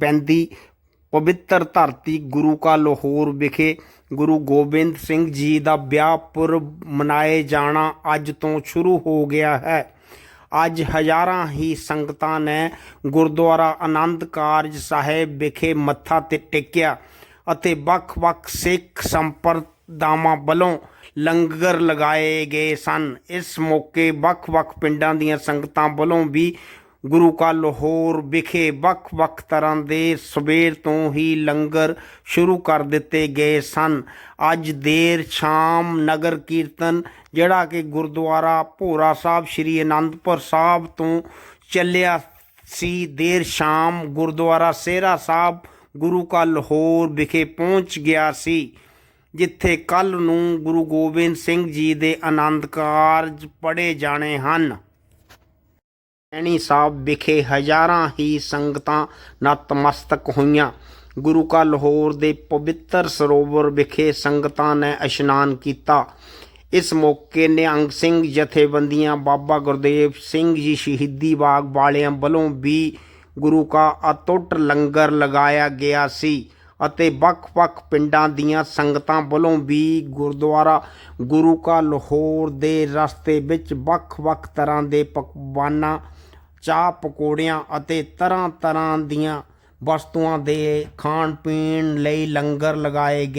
ਪੈਂਦੀ ਪਵਿੱਤਰ ਧਰਤੀ ਗੁਰੂ ਕਾ ਲਾਹੌਰ ਵਿਖੇ ਗੁਰੂ ਗੋਬਿੰਦ ਸਿੰਘ ਜੀ ਦਾ ਵਿਆਹ ਪੁਰਬ ਮਨਾਏ ਜਾਣਾ ਅੱਜ ਤੋਂ ਸ਼ੁਰੂ ਹੋ ਗਿਆ ਹੈ। ਅੱਜ ਹਜ਼ਾਰਾਂ ਹੀ ਸੰਗਤਾਂ ਨੇ ਗੁਰਦੁਆਰਾ ਆਨੰਦ ਕਾਰਜ ਸਾਹਿਬ ਵਿਖੇ ਮੱਥਾ ਤੇ ਟੇਕਿਆ ਅਤੇ ਵੱਖ-ਵੱਖ ਸਿੱਖ ਸੰਪਰਦਾਵਾਂ ਵੱਲੋਂ ਲੰਗਰ ਲਗਾਏ ਗਏ ਸਨ। ਇਸ ਮੌਕੇ ਵੱਖ-ਵੱਖ ਪਿੰਡਾਂ ਦੀਆਂ ਸੰਗਤਾਂ ਵੱਲੋਂ ਵੀ ਗੁਰੂ ਕਾ ਲਾਹੌਰ ਵਿਖੇ ਵੱਖ-ਵੱਖ ਤਰ੍ਹਾਂ ਦੇ ਸਵੇਰ ਤੋਂ ਹੀ ਲੰਗਰ ਸ਼ੁਰੂ ਕਰ ਦਿੱਤੇ ਗਏ ਸਨ। ਅੱਜ ਦੇਰ ਸ਼ਾਮ ਨਗਰ ਕੀਰਤਨ, ਜਿਹੜਾ ਕਿ ਗੁਰਦੁਆਰਾ ਭੋਰਾ ਸਾਹਿਬ ਸ੍ਰੀ ਅਨੰਦਪੁਰ ਸਾਹਿਬ ਤੋਂ ਚੱਲਿਆ ਸੀ। ਦੇਰ ਸ਼ਾਮ ਗੁਰਦੁਆਰਾ ਸੇਰਾ ਸਾਹਿਬ ਗੁਰੂ ਕਾ ਲਾਹੌਰ ਵਿਖੇ ਪਹੁੰਚ ਗਿਆ ਸੀ, ਜਿੱਥੇ ਕੱਲ ਨੂੰ ਗੁਰੂ ਗੋਬਿੰਦ ਸਿੰਘ ਜੀ ਦੇ ਆਨੰਦ ਕਾਰਜ ਪੜ੍ਹੇ ਜਾਣੇ ਹਨ। ਐਣੀ ਸਾਹਿਬ ਵਿਖੇ ਹਜ਼ਾਰਾਂ ਹੀ ਸੰਗਤਾਂ ਨਤਮਸਤਕ ਹੋਈਆਂ। ਗੁਰੂ ਕਾ ਲਾਹੌਰ ਦੇ ਪਵਿੱਤਰ ਸਰੋਵਰ ਵਿਖੇ ਸੰਗਤਾਂ ਨੇ ਇਸ਼ਨਾਨ ਕੀਤਾ। ਇਸ ਮੌਕੇ ਨਿਹੰਗ ਸਿੰਘ ਜਥੇਬੰਦੀਆਂ ਬਾਬਾ ਗੁਰਦੇਵ ਸਿੰਘ ਜੀ ਸ਼ਹੀਦੀ ਬਾਗ ਵਾਲਿਆਂ ਵੱਲੋਂ ਵੀ ਗੁਰੂ ਕਾ ਅਟੁੱਟ ਲੰਗਰ ਲਗਾਇਆ ਗਿਆ ਸੀ ਅਤੇ ਵੱਖ-ਵੱਖ ਪਿੰਡਾਂ ਦੀਆਂ ਸੰਗਤਾਂ ਵੱਲੋਂ ਵੀ ਗੁਰਦੁਆਰਾ ਗੁਰੂ ਕਾ ਲਾਹੌਰ ਦੇ ਰਸਤੇ ਵਿੱਚ ਵੱਖ-ਵੱਖ ਤਰ੍ਹਾਂ ਦੇ ਪਕਵਾਨਾਂ ਚਾਹ ਪਕੌੜਿਆਂ ਅਤੇ ਤਰ੍ਹਾਂ-ਤਰ੍ਹਾਂ ਦੀਆਂ ਵਸਤੂਆਂ ਦੇ ਖਾਣ ਪੀਣ ਲਈ ਲੰਗਰ ਲਗਾਏ ਗਏ